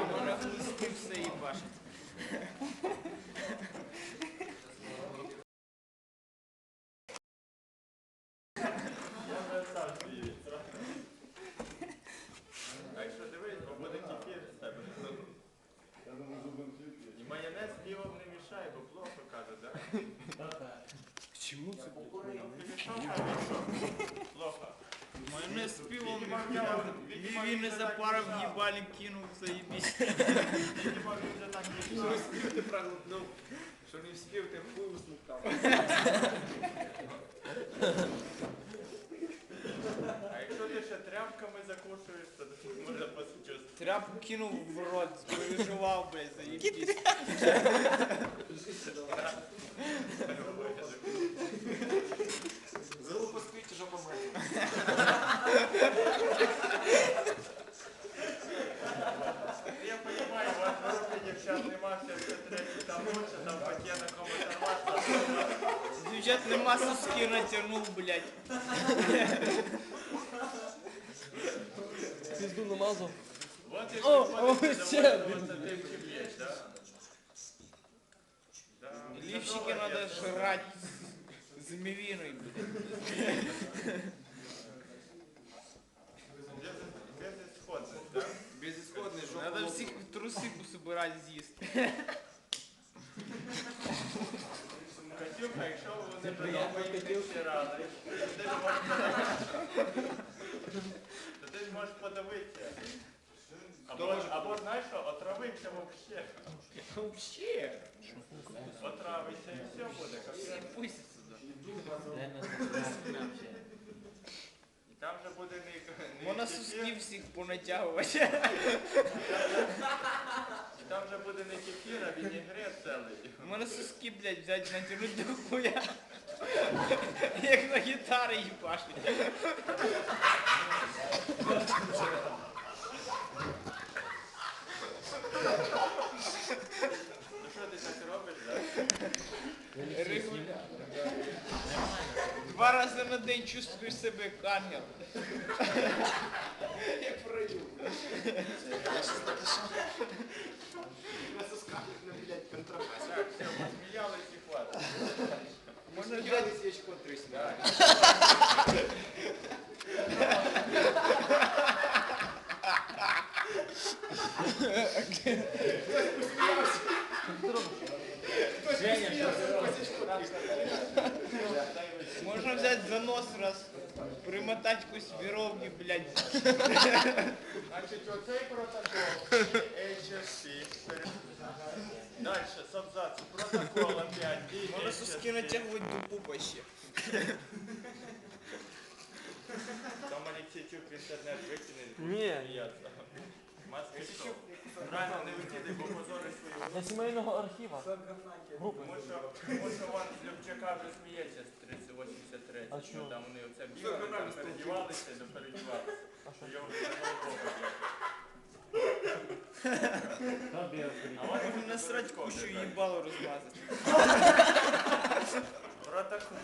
Мене близьки все. А якщо дивись, бо буде кефір з тебе. І так? Чому це? Майонез з пивом впав. Він не запарив, і кинув, вже так не Що спів ти що хуй усмоктав. А якщо ти ще тряпками закушуєш, то можна почувствувати. Тряпку кинув в рот, переживав, блядь, заїбісь. Залупа сквіті, жопа має. Я понимаю, у вас в групі дівчат нема, все все третє там лучше, там пакет на кому оторваться. Дівчат нема соски натягнув, блядь. Пізду намазав. Вот О, якщо о, ходите, ще доводиться тим, чим є, да? Да, Лівчики молодець. надо жрать з мівіною, блядь. Без- Безісходність, да? Безісходний жопа. Надо лопнув. всіх в труси Катюха, якщо вони подобають ще рази, то ти ж можеш подавитися. То ти ж можеш подавитися. Або, або знаєш що, отравитися взагалі. Вообще. Отравиться і все буде. Пусть сюди. І там же буде не, не кефір, соски всіх понатягувати. там же буде не кефір, а вінігрет цілий. Можна соски, блядь, взяти, натягнути до хуя. Як на гітари їбашить. Ну що ти так робиш, так? Регулярно. Два рази на день чувствуєш себе як ангел. Як прою. На сосках, на, блядь, контрабас. Так, все, посміялись і хватить. Можна взяти Взяли свічку трясти. Можна взяти за нос раз, примотати якусь віровні, блядь. Значить, оцей протокол HSP. Далі, з абзацу. Протокол опять. Можна соски натягувати до пупа ще. Там Алексійчук в інтернет викине. Ні. Маски? Правильно, не викидай, бо позориш свою Для сімейного архіва. Групи. Тому що, тому що вон з Любчака вже сміється з 383. А чого? Там вони оце бігали, там передівалися, не передівалися. А що? Його вже голову А Можна насрать кущу їбало розмазати. Протокол.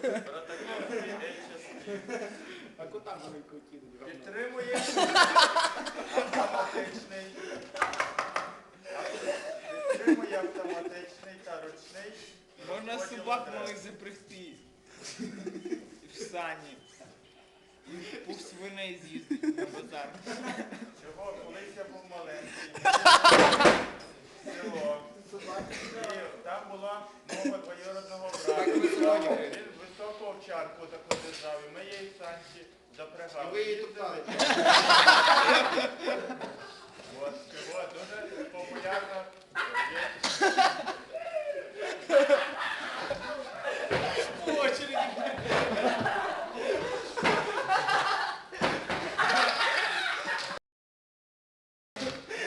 Протокол HSP. А кота маленьку кинуть. Підтримує автоматичний. Підтримує автоматичний та ручний. Можна собак малих запрягти. В сані. І пух свиней з'їздить на базар. Чого? Колись я був маленький. Село. І там була мова двоюродного брата. Він високу овчарку таку державі? ми її в санці запрягали. І ви її топтали. От чого дуже популярно є.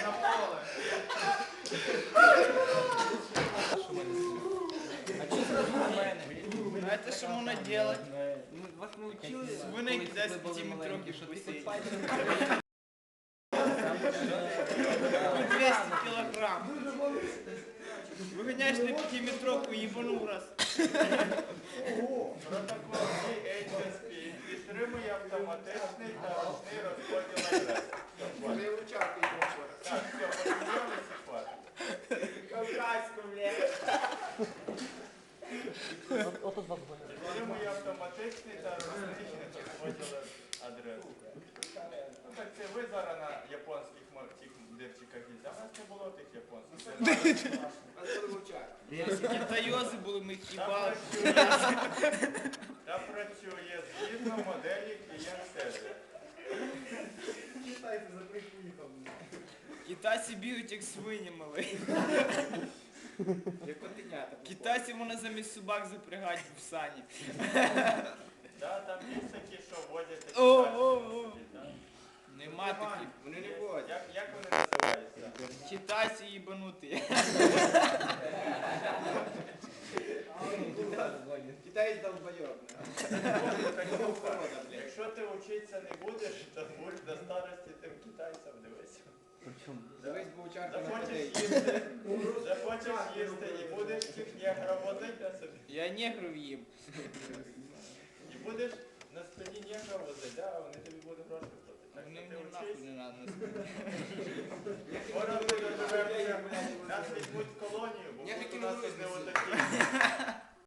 На поле. Знаєте, що можна робити? Вас не вчили? Свиней кидати з 5 метровки в басейн. По 200 кілограм. Виганяєш на 5 метровку, їбанув раз. Протокол HSP підтримує автоматичний та ручний розподіл адрес. Вони вручати його. Підтримує автоматичний та розміщений розподіл адрес. Ну так це ви зараз на японських тих дирчиках їздите, а в нас не було тих японських. Китайози були, ми Та працює, та працює згідно моделі клієнт-сервіс. Китайці бігають як свині мали. Як котенята. Китайці можна замість собак запрягати в сані. Да, там є такі, що водять такі О, о, о. Нема таких. Вони не ходять. Як, як вони називаються? Китайці їбануті. Китаєць долбойоб. Якщо ти вчитися не будеш, то будь до старості тим китайцям дивися. Дивись, бо учарка на Захочеш їсти, захочеш їсти і будеш цих негрів возити на собі. Я негрів їм. І будеш на спині негрів возити, а вони тобі будуть гроші платити. Так Вони що ти мені нахуй вчись. не надо. Скоро ми доживемося, нас візьмуть в колонію, бо Я будуть у нас не тут не визнаю. отакі.